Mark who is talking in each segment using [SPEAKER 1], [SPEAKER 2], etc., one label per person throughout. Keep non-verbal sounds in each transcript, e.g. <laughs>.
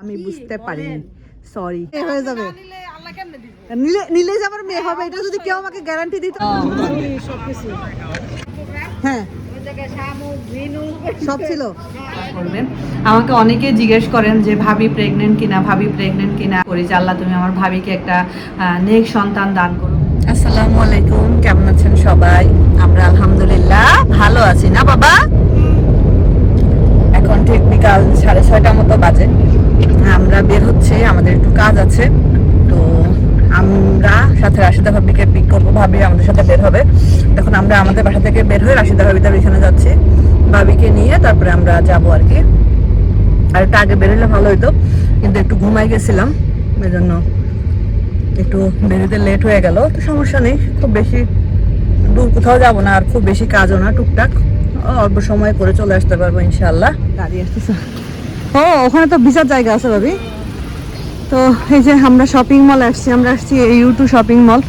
[SPEAKER 1] আমি বুঝতে পারিনি সরি হয়ে যাবে। নিলে নিলে যে আমার মেয়ে হবে এটা যদি কেউ আমাকে গ্যারান্টি দিত। হ্যাঁ সব ছিল।
[SPEAKER 2] করবেন আমাকে অনেকে জিজ্ঞেস করেন যে ভাবি প্রেগনেন্ট কিনা? ভাবি প্রেগনেন্ট কিনা? করি যে আল্লাহ তুমি আমার ভাবিকে একটা নেক সন্তান দান করো। আসসালামু আলাইকুম কেমন আছেন সবাই? আমরা আলহামদুলিল্লাহ ভালো আছি। না বাবা? এখন ঠিক বিকাল সাড়ে ছয়টা মতো বাজে। আমরা বের হচ্ছে, আমাদের একটু কাজ আছে। তো আমরা সাথে রাশিদা ভাবিকে পিক করব, ভাবি আমাদের সাথে বের হবে। তখন আমরা আমাদের বাসা থেকে বের হয়ে রাশিদা ভাবি তার ওইখানে যাচ্ছি। ভাবিকে নিয়ে তারপরে আমরা যাব আর কি। আর একটু আগে বেরোলে ভালো হতো কিন্তু একটু ঘুমাই গেছিলাম এই জন্য একটু বেরোতে লেট হয়ে গেল। তো সমস্যা নেই, খুব বেশি দূর কোথাও যাব না, আর খুব বেশি কাজও না, টুকটাক। অল্প সময় করে চলে আসতে পারব ইনশাল্লাহ
[SPEAKER 1] গাড়ি আসতেছে। ও ওখানে তো বিশাল জায়গা আছে ভাবি। তো এই যে আমরা শপিং মল আসছি আমরা আসছি ইউ টু শপিং মল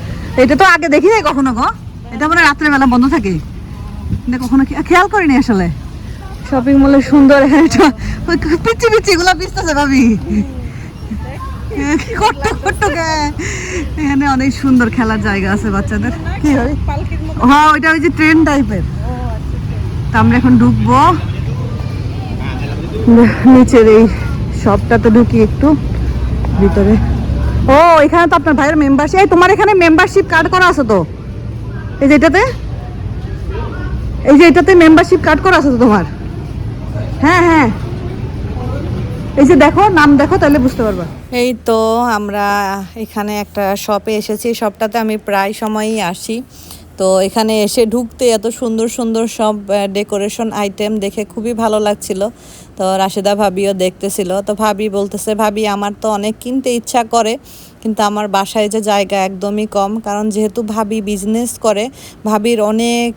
[SPEAKER 1] এটা তো আগে দেখি নাই কখনো গো। এটা মানে রাত্রে বেলা বন্ধ থাকে। এটা কখনো খেয়াল করিনি আসলে। শপিং মলে সুন্দর এটা পিচ্ছি পিচ্ছি গুলো পিসতেছে ভাবি। কট্ট কট্ট এখানে অনেক সুন্দর খেলার জায়গা আছে বাচ্চাদের। কি হয় হ্যাঁ ওইটা ওই যে ট্রেন টাইপের তা আমরা এখন ঢুকবো। নিচের এই শপটাতে ঢুকি একটু, ভিতরে। ও, এখানে তো আপনার ভাইয়ের মেম্বারশিপ এই, তোমার এখানে মেম্বারশিপ কার্ড করা আছে তো? এই যে এটাতে? এই যে এটাতে মেম্বারশিপ কার্ড করা আছে তো তোমার? হ্যাঁ হ্যাঁ। এই যে দেখো, নাম দেখো, তাহলে বুঝতে পারবা।
[SPEAKER 2] এই তো, আমরা এখানে একটা শপে এসেছি। শপটাতে আমি প্রায় সময়ই আসি। তো এখানে এসে ঢুকতে এত সুন্দর সুন্দর সব ডেকোরেশন আইটেম দেখে খুবই ভালো লাগছিল। তো রাশেদা ভাবিও দেখতেছিল। তো ভাবি বলতেছে, ভাবি, আমার তো অনেক কিনতে ইচ্ছা করে, কিন্তু আমার বাসায় যে জায়গা একদমই কম। কারণ যেহেতু ভাবি বিজনেস করে, ভাবির অনেক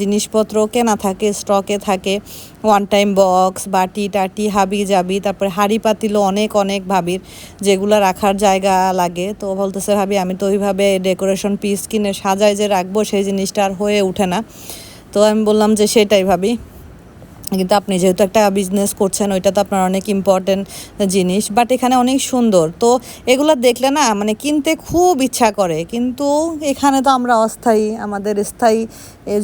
[SPEAKER 2] জিনিসপত্র কেনা থাকে স্টকে থাকে। ওয়ান টাইম বক্স বাটি টাটি, হাবি জাবি, তারপরে হাড়ি পাতিলও অনেক অনেক ভাবির, যেগুলো রাখার জায়গা লাগে। তো বলতেছে, ভাবি, আমি তো ওইভাবে ডেকোরেশন পিস কিনে সাজায় যে রাখব, সেই জিনিসটা আর হয়ে ওঠে না। তো আমি বললাম যে, সেটাই ভাবি। কিন্তু আপনি যেহেতু একটা বিজনেস করছেন ওইটা তো আপনার অনেক ইম্পর্টেন্ট জিনিস বাট এখানে অনেক সুন্দর। তো এগুলো দেখলে না মানে কিনতে খুব ইচ্ছা করে, কিন্তু এখানে তো আমরা অস্থায়ী, আমাদের স্থায়ী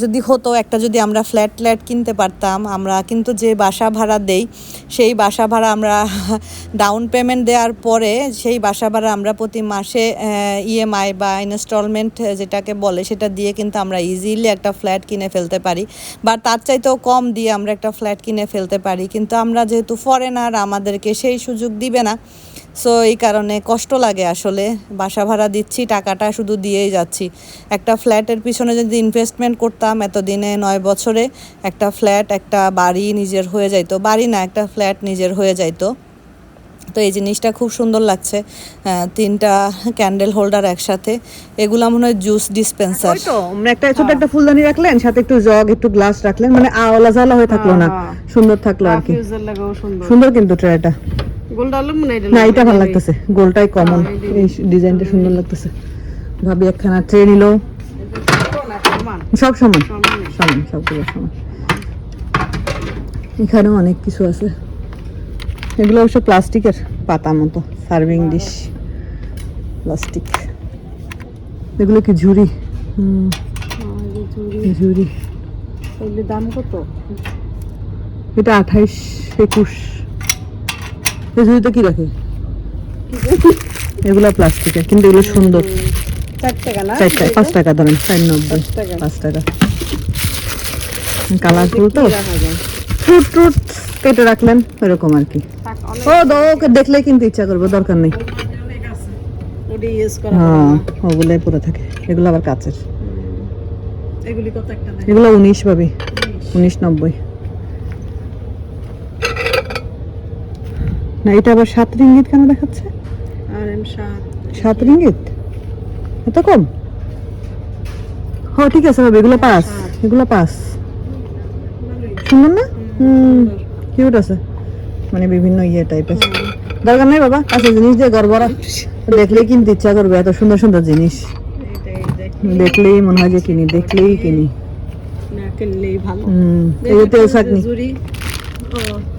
[SPEAKER 2] যদি হতো, একটা যদি আমরা ফ্ল্যাট ফ্ল্যাট কিনতে পারতাম, আমরা কিন্তু যে বাসা ভাড়া দেই, সেই বাসা ভাড়া আমরা <laughs> ডাউন পেমেন্ট দেওয়ার পরে, সেই বাসা ভাড়া আমরা প্রতি মাসে ইএমআই বা ইনস্টলমেন্ট যেটাকে বলে, সেটা দিয়ে কিন্তু আমরা ইজিলি একটা ফ্ল্যাট কিনে ফেলতে পারি। বা তার চাইতেও কম দিয়ে আমরা একটা ফ্ল্যাট কিনে ফেলতে পারি, কিন্তু আমরা যেহেতু ফরেনার আমাদেরকে সেই সুযোগ দিবে না। সো এই কারণে কষ্ট লাগে আসলে, বাসা ভাড়া দিচ্ছি, টাকাটা শুধু দিয়েই যাচ্ছি। একটা ফ্ল্যাটের পিছনে যদি ইনভেস্টমেন্ট করতাম, এতদিনে নয় বছরে একটা ফ্ল্যাট, একটা বাড়ি নিজের হয়ে যাইতো। বাড়ি না, একটা ফ্ল্যাট নিজের হয়ে যাইতো। তো এই জিনিসটা খুব সুন্দর লাগছে তিনটা ক্যান্ডেল হোল্ডার একসাথে। এগুলো মনে হয় জুস ডিসপেন্সার
[SPEAKER 1] তো মানে একটা ছোট একটা ফুলদানি রাখলেন সাথে একটু জগ একটু গ্লাস রাখলেন মানে আওলা জ্বালা হয়ে থাকল না। সুন্দর থাকল আর কি। সুন্দর। কিন্তু ট্রেটা না এটা ভালো লাগতেছে। গোলটাই কমন এই ডিজাইনটা সুন্দর লাগতেছে। ভাবি একখানা ট্রে নিল। সব সমান। সমান সবগুলো সমান। এখানেও অনেক কিছু আছে। এগুলো অবশ্য প্লাস্টিকের পাতা মতো সার্ভিং ডিশ প্লাস্টিক এগুলো কি ঝুড়ি ঝুড়ি
[SPEAKER 3] দাম কত?
[SPEAKER 1] এটা আঠাইশ একুশ। এই ঝুড়িতে কি রাখে? এগুলো প্লাস্টিকের কিন্তু এগুলো সুন্দর। পাঁচ টাকা ধরেন চার নব্বই পাঁচ টাকা। কালারফুল তো?
[SPEAKER 3] রাখা যায়
[SPEAKER 1] ফ্রুট ট্রুট কেটে রাখলেন এরকম আর কি। ও ওকে দেখলে কিন্তু ইচ্ছা করবে দরকার নেই। হ্যাঁ ওগুলোই পরে থাকে এগুলো আবার কাচের।
[SPEAKER 3] এগুলি
[SPEAKER 1] উনিশ পাবি উনিশ। নব্বই। না এটা আবার সাত রিঙ্গিত কেন দেখাচ্ছে?
[SPEAKER 3] সাত।
[SPEAKER 1] রিঙ্গিত? এত কম? হ ঠিক আছে ভাবি এগুলো পাস এগুলো পাস। সুন্দর না? হুম কিউট আছে। মানে বিভিন্ন ইয়ে টাইপের দরকার নাই বাবা কাছে জিনিস দিয়ে গড়বড়া দেখলেই কিনতে ইচ্ছা করবে এত সুন্দর সুন্দর জিনিস। দেখলেই মনে হয় যে কিনি দেখলেই কিনি। তেল চাটনি।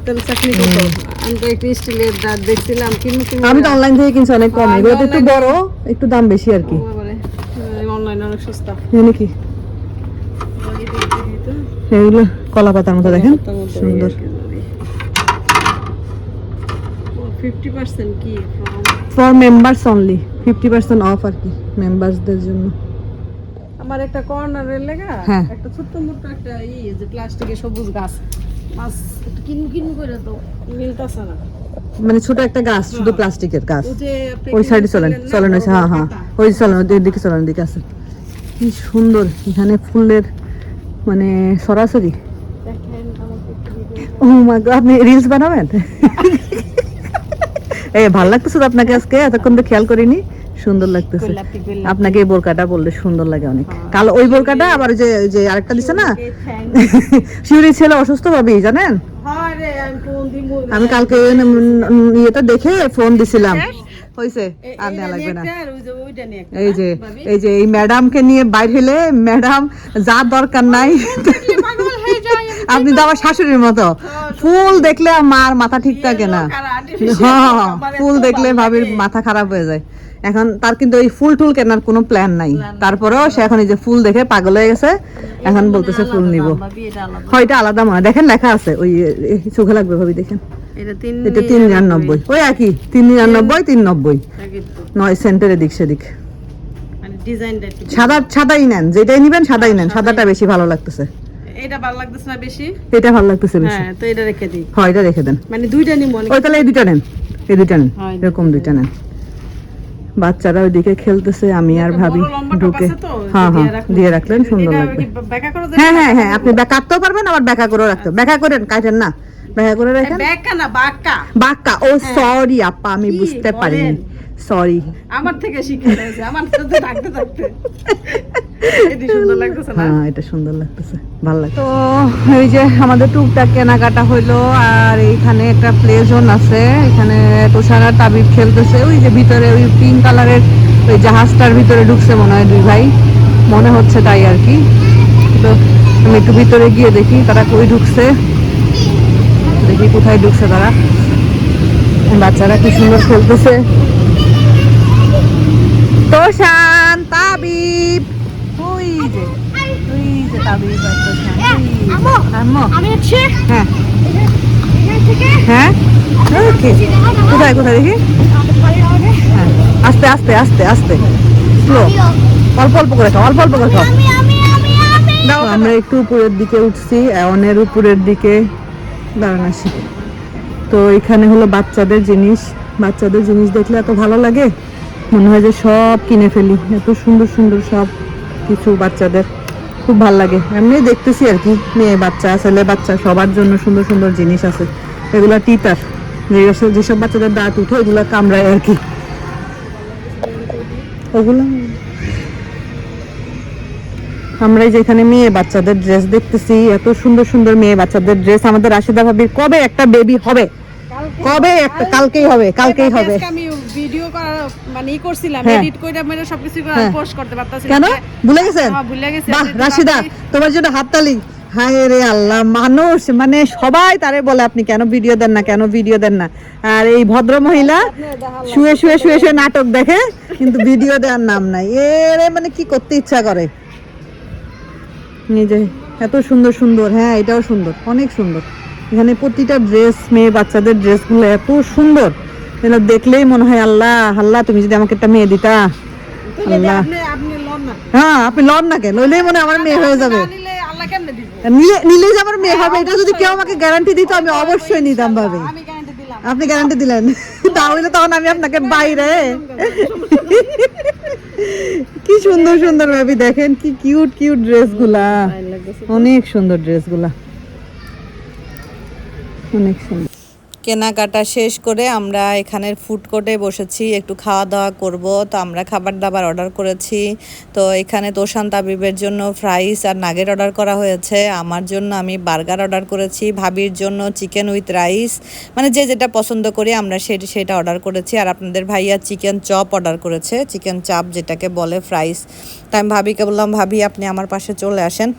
[SPEAKER 3] তেল চাটনি দেখছিলাম
[SPEAKER 1] আমি তো অনলাইন থেকে কিনছি অনেক কম। এগুলো একটু বড় একটু দাম বেশি আর কি।
[SPEAKER 3] অনলাইনে অনেক সস্তা।
[SPEAKER 1] এগুলো কলা পাতার মতো দেখেন? সুন্দর।
[SPEAKER 3] ফিফটি পার্সেন্ট কি?
[SPEAKER 1] For members only fifty percent off আর কি মেম্বার্সদের জন্য।
[SPEAKER 3] আমার একটা কর্নারের লেগা
[SPEAKER 1] হ্যাঁ।
[SPEAKER 3] একটা ছোট্ট মোট্ট একটা ই যে প্লাস্টিকের সবুজ গাছ। মাছ একটু কিনু কিনু করে তো মিলতাছে না।
[SPEAKER 1] মানে ছোট একটা গাছ শুধু প্লাস্টিকের গাছ। ওই সাইডে চলেন চলেন ওই হ্যাঁ হ্যাঁ। ওই চলেন ওই দিকে চলেন দিকে আছে কি সুন্দর এখানে ফুলের মানে সরাসরি। ও মা গড আপনি রিলস বানাবেন? <laughs> এই ভালো লাগতেছে তো আপনাকে আজকে? এতক্ষণ তো খেয়াল করিনি। সুন্দর লাগতেছে। আপনাকে এই বোরকাটা বললে সুন্দর লাগে অনেক। কালো ওই বোরকাটা আবার যে ওই যে আরেকটা দিছে না? শিউরির ছেলে <laughs> অসুস্থ ভাবি জানেন?
[SPEAKER 3] আমি
[SPEAKER 1] কালকে ইয়েটা দেখে ফোন দিছিলাম। হয়েছে আর দেওয়া লাগবে না। এই যে এই যে এই ম্যাডামকে নিয়ে বাইর হলে ম্যাডাম যা দরকার নাই আপনি তো আমার শাশুড়ির মতো। ফুল দেখলে মার মাথা ঠিক থাকে না। হ্যাঁ ফুল দেখলে ভাবির মাথা খারাপ হয়ে যায়। এখন তার কিন্তু ওই ফুল টুল কেনার কোনো প্ল্যান নাই। তারপরেও সে এখন এই যে ফুল দেখে পাগল হয়ে গেছে। এখন বলতেছে ফুল নিব। হয় এটা আলাদা মনে দেখেন লেখা আছে। ওই চোখে লাগবে ভাবি দেখেন।
[SPEAKER 3] এটা তিন
[SPEAKER 1] এটা তিন নিরানব্বই। ওই একই। তিন নিরানব্বই তিন নব্বই। নয় সেন্টের এদিক সেদিক।
[SPEAKER 3] মানে
[SPEAKER 1] সাদা সাদাই নেন। যেটাই নিবেন সাদাই নেন। সাদাটা বেশি ভালো লাগতেছে।
[SPEAKER 3] এটা ভালো লাগতেছে না বেশি?
[SPEAKER 1] এটা ভালো লাগতেছে বেশি।
[SPEAKER 3] হ্যাঁ তো এটা রেখে দিই।
[SPEAKER 1] হয় এটা রেখে দেন।
[SPEAKER 3] মানে দুইটা নিব
[SPEAKER 1] ওই তাহলে এই দুইটা নেন। এই দুইটা নেন। এরকম দুইটা নেন। বাচ্চারা ওইদিকে খেলতেছে আমি আর ভাবি ঢুকে। হ্যাঁ হ্যাঁ দিয়ে রাখলেন সুন্দর লাগবে? হ্যাঁ হ্যাঁ হ্যাঁ আপনি কাটতেও পারবেন আবার ব্যাকা করেও রাখতে ব্যাকা করেন কাটেন না। ব্যাকা করে রাখেন।
[SPEAKER 3] ব্যাকা না বাঁকা
[SPEAKER 1] বাক্কা ও সরি আপা আমি বুঝতে পারিনি। সরি
[SPEAKER 3] আমার থেকে শিখে আমার সাথে থাকতে থাকতে। <laughs>
[SPEAKER 1] হ্যাঁ এটা সুন্দর লাগতেছে। ভালো লাগে তো এই যে আমাদের টুকটাক কেনাকাটা হইল আর এইখানে একটা প্লে জোন আছে। এখানে তুষারা তাবিব খেলতেছে। ওই যে ভিতরে ওই পিঙ্ক কালারের ওই জাহাজটার ভিতরে ঢুকছে মনে হয় দুই ভাই। মনে হচ্ছে তাই আর কি। তো আমি একটু ভিতরে গিয়ে দেখি তারা কই ঢুকছে। দেখি কোথায় ঢুকছে তারা। বাচ্চারা কি সুন্দর খেলতেছে। তোষান তাবিব! ওই যে ওই যে
[SPEAKER 4] আমি হচ্ছে
[SPEAKER 1] হ্যাঁ। হ্যাঁ? কোথায় কোথায় দেখি? হ্যাঁ। আস্তে আস্তে আস্তে আস্তে। স্লো অল্প। অল্প করে খাও অল্প অল্প করে খাও। আমরা একটু উপরের দিকে উঠছি অনের উপরের দিকে দাঁড়ান আসি। তো এখানে হলো বাচ্চাদের জিনিস। বাচ্চাদের জিনিস দেখলে এত ভালো লাগে। মনে হয় যে সব কিনে ফেলি। এত সুন্দর সুন্দর সব কিছু বাচ্চাদের খুব ভালো লাগে। এমনি দেখতেছি আর কি, মেয়ে, বাচ্চা, ছেলে, বাচ্চা, সবার জন্য সুন্দর সুন্দর জিনিস আছে। এগুলো টিতার যেসব বাচ্চাদের দাঁত উঠে ওগুলো কামড়ায় আর কি। ওগুলো আমরা যেখানে মেয়ে বাচ্চাদের ড্রেস দেখতেছি, এত সুন্দর সুন্দর মেয়ে বাচ্চাদের ড্রেস আমাদের রাশিদা ভাবির কবে একটা বেবি হবে? কবে? একটা কালকেই হবে কালকেই হবে।
[SPEAKER 3] আমি ভিডিও করা মানে ই করছিলাম
[SPEAKER 1] হ্যাঁ।
[SPEAKER 3] এডিট কইরা মেরে সবকিছু
[SPEAKER 1] হ্যাঁ।
[SPEAKER 3] পোস্ট করতে পারতাছি
[SPEAKER 1] কেন? ভুলে গেছেন?
[SPEAKER 3] হ্যাঁ, ভুলে গেছি।
[SPEAKER 1] বাহ রাশিদা তোমার জন্য হাততালি। হায় রে আল্লাহ মানুষ মানে সবাই তারে বলে আপনি কেন ভিডিও দেন না কেন ভিডিও দেন না? আর এই ভদ্র মহিলা শুয়ে শুয়ে শুয়ে শুয়ে নাটক দেখে কিন্তু ভিডিও দেওয়ার নাম নাই। এরে মানে কি করতে ইচ্ছা করে? নিজে এত সুন্দর সুন্দর হ্যাঁ এটাও সুন্দর অনেক সুন্দর। এখানে প্রতিটা ড্রেস মেয়ে বাচ্চাদের ড্রেসগুলো এত সুন্দর দেখলেই মনে হয় আল্লাহ আল্লাহ তুমি যদি আমাকে একটা মেয়ে দিতা আল্লাহ হ্যাঁ আপনি লন না কেন লইলেই মনে আমার মেয়ে হয়ে যাবে
[SPEAKER 3] নিলে
[SPEAKER 1] যে আমার মেয়ে হবে এটা যদি কেউ আমাকে গ্যারান্টি দিত আমি অবশ্যই নিতাম ভাবে আপনি গ্যারান্টি দিলেন তাহলে তখন আমি আপনাকে বাইরে কি সুন্দর সুন্দর ভাবি দেখেন কি কিউট কিউট ড্রেসগুলা অনেক সুন্দর ড্রেসগুলা
[SPEAKER 2] কেনাকাটা শেষ করে আমরা এখানের ফুড কোর্টে বসেছি, একটু খাওয়া দাওয়া করব। তো আমরা খাবার দাবার অর্ডার করেছি। তো এখানে তোষান তাবিবের জন্য ফ্রাইস আর নাগেট অর্ডার করা হয়েছে। আমার জন্য আমি বার্গার অর্ডার করেছি, ভাবির জন্য চিকেন উইথ রাইস মানে যে যেটা পছন্দ করি আমরা সেটা সেটা অর্ডার করেছি। আর আপনাদের ভাইয়া চিকেন চপ অর্ডার করেছে চিকেন চাপ যেটাকে বলে ফ্রাইস তাই আমি ভাবিকে বললাম, ভাবি, আপনি আমার পাশে চলে আসেন।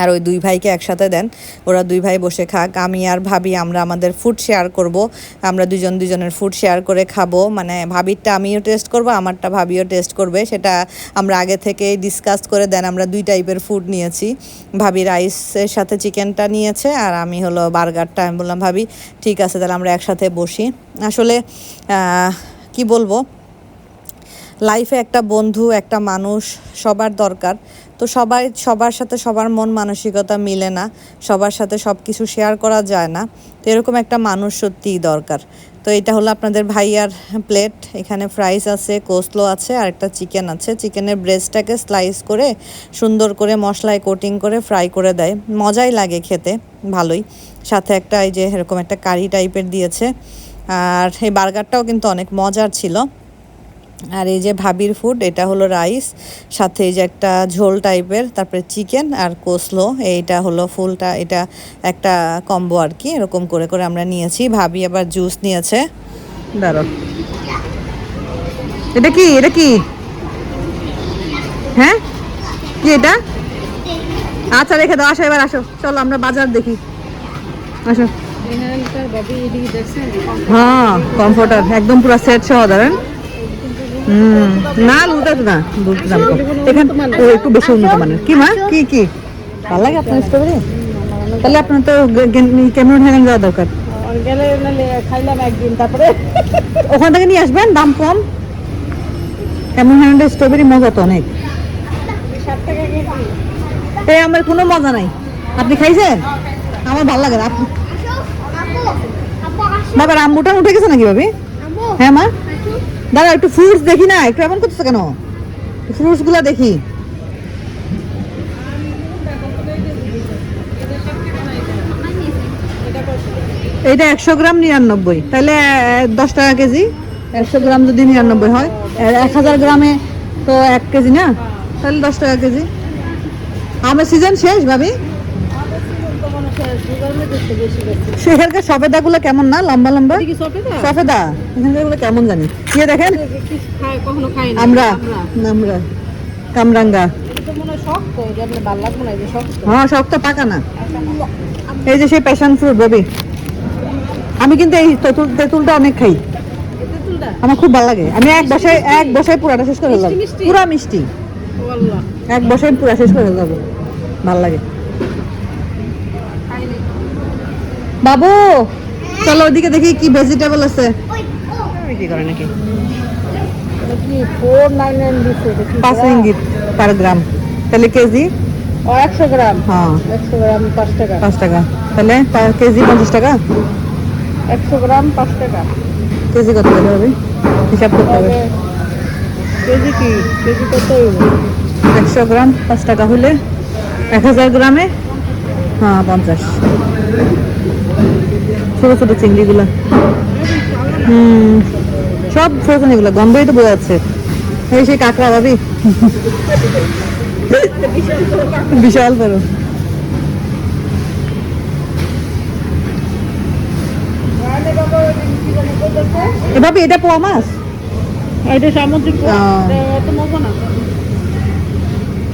[SPEAKER 2] আর ওই দুই ভাইকে একসাথে দেন। ওরা দুই ভাই বসে খাক। আমি আর ভাবি আমরা আমাদের ফুড শেয়ার করব। আমরা দুজন দুজনের ফুড শেয়ার করে খাব। মানে ভাবিরটা আমিও টেস্ট করব, আমারটা ভাবিও টেস্ট করবে। সেটা আমরা আগে থেকে ডিসকাস করে দেন। আমরা দুই টাইপের ফুড নিয়েছি। ভাবি রাইসের সাথে চিকেনটা নিয়েছে আর আমি হলো বার্গারটা আমি বললাম, ভাবি, ঠিক আছে, তাহলে আমরা একসাথে বসি। আসলে কি বলব? লাইফে একটা বন্ধু, একটা মানুষ সবার দরকার। তো সবাই, সবার সাথে সবার মন মানসিকতা মিলে না, সবার সাথে সব কিছু শেয়ার করা যায় না। তো এরকম একটা মানুষ সত্যিই দরকার। তো এটা হলো আপনাদের ভাইয়ার প্লেট এখানে ফ্রাইস আছে কোসলো আছে আর একটা চিকেন আছে। চিকেনের ব্রেস্টটাকে স্লাইস করে সুন্দর করে মশলায় কোটিং করে ফ্রাই করে দেয়। মজাই লাগে খেতে, ভালোই। সাথে একটা এই যে এরকম একটা কারি টাইপের দিয়েছে। আর এই বার্গারটাও কিন্তু অনেক মজার ছিল। আর এই যে ভাবির ফুড এটা হলো রাইস সাথে এই যে একটা ঝোল টাইপের তারপরে চিকেন আর কোসলো এইটা হলো ফুলটা এটা একটা কম্বো আর কি এরকম করে করে আমরা নিয়েছি। ভাবি আবার জুস নিয়েছে।
[SPEAKER 1] দাঁড়ো এটা কি? এটা কি? হ্যাঁ? কি এটা? আচ্ছা রেখে দাও আসো এবার আসো। চলো আমরা বাজার দেখি। আসো। হ্যাঁ কমফোর্টার একদম পুরো সেট সহ ধরেন হুম। না লুটা না লুটা দাম কম এখান ও একটু বেশি উন্নত মানের। কি মা? কি কি? ভালো লাগে আপনার স্ট্রবেরি তাহলে আপনার তো কেমন হ্যাঙ্গান যাওয়া দরকার?
[SPEAKER 3] খাইলাম একদিন তারপরে।
[SPEAKER 1] ওখান থেকে নিয়ে আসবেন দাম কম। কেমন হ্যান্ডের স্ট্রবেরি মজা তো অনেক। এই আমার কোনো মজা নাই। আপনি খাইছেন? আমার ভালো লাগে না। আপনি
[SPEAKER 4] আপু আসো।
[SPEAKER 1] বাবা রামবুটা উঠে গেছে নাকি ভাবি? হ্যাঁ মা? দাঁড়া, একটু ফ্রুটস দেখি না, একটু এমন করতেছে কেন? ফ্রুটসগুলা দেখি। এইটা একশো গ্রাম নিরানব্বই তাহলে দশ টাকা কেজি। একশো গ্রাম যদি নিরানব্বই হয় এক হাজার গ্রামে তো এক কেজি না? তাহলে দশ টাকা কেজি। আমের সিজন শেষ, ভাবি? সেখানকার সফেদাগুলো কেমন না? লম্বা লম্বা?
[SPEAKER 3] সফেদা?
[SPEAKER 1] সফেদা? এখানকারগুলো কেমন জানি? দেখেন? আমরা আমরা কামরাঙ্গা।
[SPEAKER 3] তো হয় শক্ত
[SPEAKER 1] পাকা না। এই যে সেই প্যাশন ফ্রুট ববি আমি কিন্তু এই তেঁতুল তেঁতুলটা অনেক খাই। আমার খুব ভালো লাগে। আমি এক বসায় এক বসায় পুরাটা শেষ করে ফেললাম? পুরা মিষ্টি। এক বসায় পুরা শেষ করে ফেললাম। ভালো লাগে। বাবু চলো ওইদিকে দেখি কি ভেজিটেবল আছে। বিক্রি করে নাকি? পাঁচ? পার গ্রাম। তাহলে কেজি?
[SPEAKER 3] ও একশো গ্রাম।
[SPEAKER 1] হ্যাঁ।
[SPEAKER 3] একশো গ্রাম পাঁচ টাকা।
[SPEAKER 1] পাঁচ টাকা। তাহলে কেজি পঞ্চাশ টাকা?
[SPEAKER 3] একশো গ্রাম পাঁচ টাকা।
[SPEAKER 1] কেজি কত করে হবে হিসাব করতে হবে।
[SPEAKER 3] কেজি কি? কেজি কত
[SPEAKER 1] একশো গ্রাম পাঁচ টাকা হলে এক হাজার গ্রামে? হ্যাঁ পঞ্চাশ। ছোটো ছোটো চিংড়িগুলো। হুম সব ফ্রোজেন এগুলো গন্ধই তো বোঝা যাচ্ছে এই সেই কাঁকড়া ভাবি। বিশাল বড়। ভাবি এটা পোয়া মাছ?
[SPEAKER 3] এটা সামুদ্রিক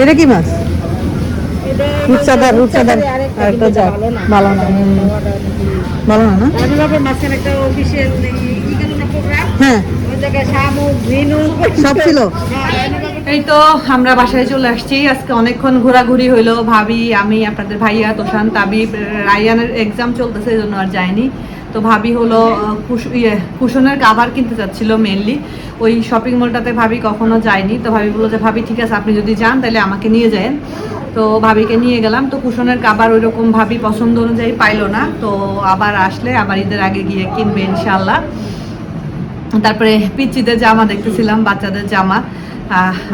[SPEAKER 1] এটা কি মাছ? রূপসাদার রূপসাদার
[SPEAKER 3] আরেকটা ভালো না।
[SPEAKER 1] ভালো না না? না
[SPEAKER 3] আমি একটা অফিসিয়াল ই গেল না প্রোগ্রাম
[SPEAKER 1] হ্যাঁ। সব ছিল?
[SPEAKER 2] এই তো আমরা বাসায় চলে আসছি। আজকে অনেকক্ষণ ঘোরাঘুরি হইল। ভাবি আমি আপনাদের ভাইয়া তোষান তাবি রায়ানের এক্সাম চলতেছে এই জন্য আর যায়নি তো ভাবি হলো ইয়ে কুশনের কাভার কিনতে চাচ্ছিল মেনলি ওই শপিং মলটাতে ভাবি কখনো যায়নি। তো ভাবি বলল যে, ভাবি, ঠিক আছে, আপনি যদি যান, তাহলে আমাকে নিয়ে যান তো ভাবিকে নিয়ে গেলাম। তো কুশনের কাবার ওই রকম ভাবি পছন্দ অনুযায়ী পাইলো না। তো আবার আসলে, আবার ঈদের আগে গিয়ে কিনবে ইনশাল্লাহ তারপরে পিচ্চিদের জামা দেখতেছিলাম, বাচ্চাদের জামা।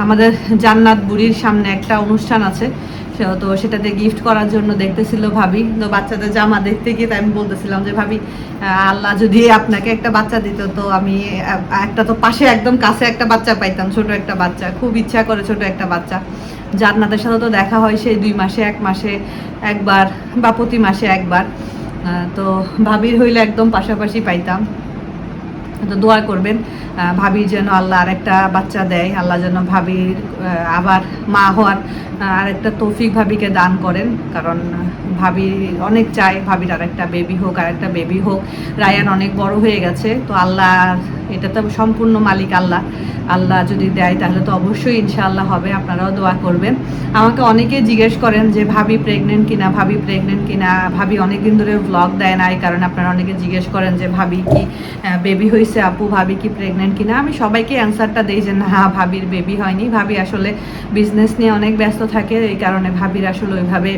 [SPEAKER 2] আমাদের জান্নাত বুড়ির সামনে একটা অনুষ্ঠান আছে। তো সেটাতে গিফট করার জন্য দেখতেছিল ভাবি। তো বাচ্চাদের জামা দেখতে গিয়ে তাই আমি বলতেছিলাম যে, ভাবি আল্লাহ যদি আপনাকে একটা বাচ্চা দিত, তো আমি একটা তো পাশে একদম কাছে একটা বাচ্চা পাইতাম, ছোট একটা বাচ্চা। খুব ইচ্ছা করে ছোট একটা বাচ্চা। জান্নাতের সাথে তো দেখা হয় সেই দুই মাসে, এক মাসে একবার বা প্রতি মাসে একবার। তো ভাবির হইলে একদম পাশাপাশি পাইতাম। তো দোয়া করবেন। ভাবির যেন আল্লাহ আরেকটা বাচ্চা দেয়, আল্লাহ যেন ভাবির আবার মা হওয়ার আরেকটা তৌফিক ভাবিকে দান করেন। কারণ ভাবি অনেক চায়, ভাবির আরেকটা বেবি হোক, আরেকটা বেবি হোক। রায়ান অনেক বড় হয়ে গেছে, তো আল্লাহ, এটা তো সম্পূর্ণ মালিক আল্লাহ। আল্লাহ যদি দেয় তাহলে তো অবশ্যই ইনশাআল্লাহ হবে, আপনারাও দোয়া করবেন। আমাকে অনেকে জিজ্ঞেস করেন যে, ভাবি প্রেগনেন্ট কিনা, ভাবি প্রেগনেন্ট কিনা? ভাবি অনেকদিন ধরে ব্লগ দেয় না এই কারণে আপনারা অনেকে জিজ্ঞেস করেন যে, ভাবি কি বেবি হয়েছে আপু, ভাবি কি প্রেগনেন্ট কিনা? আমি সবাইকে অ্যান্সারটা দিই যে, না, ভাবির বেবি হয়নি। ভাবি আসলে বিজনেস নিয়ে অনেক ব্যস্ত থাকে। এই কারণে ভাবির আসলে ওইভাবে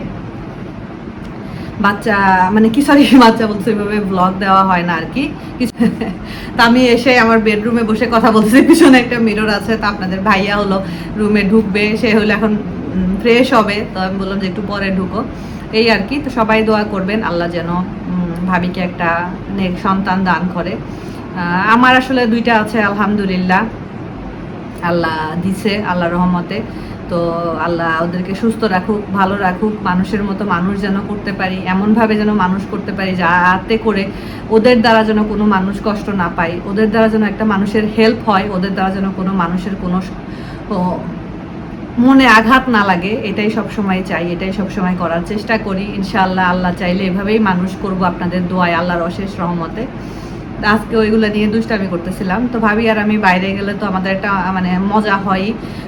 [SPEAKER 2] বাচ্চা মানে কি সরি <laughs> বাচ্চা বলছে, ওইভাবে ব্লগ দেওয়া হয় না আর কি <laughs> তা আমি এসে আমার বেডরুমে বসে কথা বলছি পিছনে একটা মিরর আছে, তা আপনাদের ভাইয়া হলো রুমে ঢুকবে। সে হলো এখন ফ্রেশ হবে। তো আমি বললাম যে, একটু পরে ঢুকো। এই আর কি তো সবাই দোয়া করবেন, আল্লাহ যেন ভাবিকে একটা নেক সন্তান দান করে। আমার আসলে দুইটা আছে, আলহামদুলিল্লাহ। আল্লাহ দিছে আল্লাহ রহমতে। তো আল্লাহ ওদেরকে সুস্থ রাখুক, ভালো রাখুক, মানুষের মতো মানুষ যেন করতে পারি, এমনভাবে যেন মানুষ করতে পারি, যাতে করে ওদের দ্বারা যেন কোনো মানুষ কষ্ট না পায়। ওদের দ্বারা যেন একটা মানুষের হেল্প হয়, ওদের দ্বারা যেন কোনো মানুষের কোনো মনে আঘাত না লাগে, এটাই সব সময় চাই, এটাই সব সময় করার চেষ্টা করি। ইনশাআল্লাহ, আল্লাহ চাইলে এভাবেই মানুষ করব আপনাদের দোয়ায়, আল্লাহর অশেষ রহমতে। আজকে ওইগুলো নিয়ে দুষ্টামি করতেছিলাম। তো ভাবি আর আমি বাইরে গেলে তো আমাদের একটা মানে মজা হয়।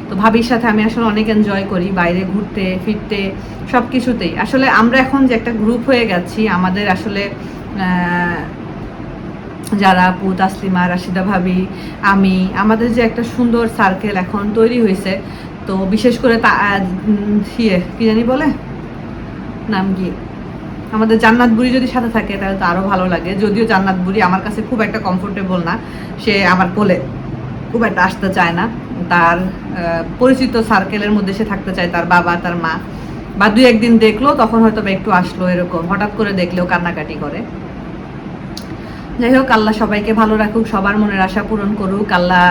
[SPEAKER 2] তো ভাবির সাথে আমি আসলে অনেক এনজয় করি, বাইরে ঘুরতে, ফিরতে সব কিছুতেই আসলে আমরা এখন যে একটা গ্রুপ হয়ে গেছি, আমাদের আসলে যারা আপু, তাসলিমা, রাশিদা ভাবি, আমি, আমাদের যে একটা সুন্দর সার্কেল এখন তৈরি হয়েছে। তো বিশেষ করে তা ইয়ে কি জানি বলে? নাম কি? আমাদের জান্নাত বুড়ি যদি সাথে থাকে, তাহলে তো আরও ভালো লাগে। যদিও জান্নাত বুড়ি আমার কাছে খুব একটা কমফোর্টেবল না, সে আমার কোলে খুব একটা আসতে চায় না। তার পরিচিত সার্কেলের মধ্যে সে থাকতে চায়, তার বাবা, তার মা। বা দুই একদিন দেখল, তখন হয়তো একটু আসলো এরকম। হঠাৎ করে দেখলেও কান্নাকাটি করে। যাই হোক, আল্লাহ সবাইকে ভালো রাখুক, সবার মনের আশা পূরণ করুক, আল্লাহ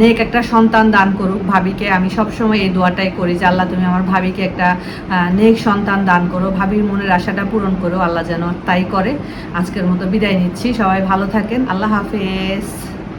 [SPEAKER 2] নেক একটা সন্তান দান করুক ভাবিকে। আমি সবসময় এই দোয়াটাই করি যে, আল্লাহ তুমি আমার ভাবিকে একটা নেক সন্তান দান করো, ভাবির মনের আশাটা পূরণ করো, আল্লাহ যেন তাই করে। আজকের মতো বিদায় নিচ্ছি, সবাই ভালো থাকেন, আল্লাহ হাফেজ।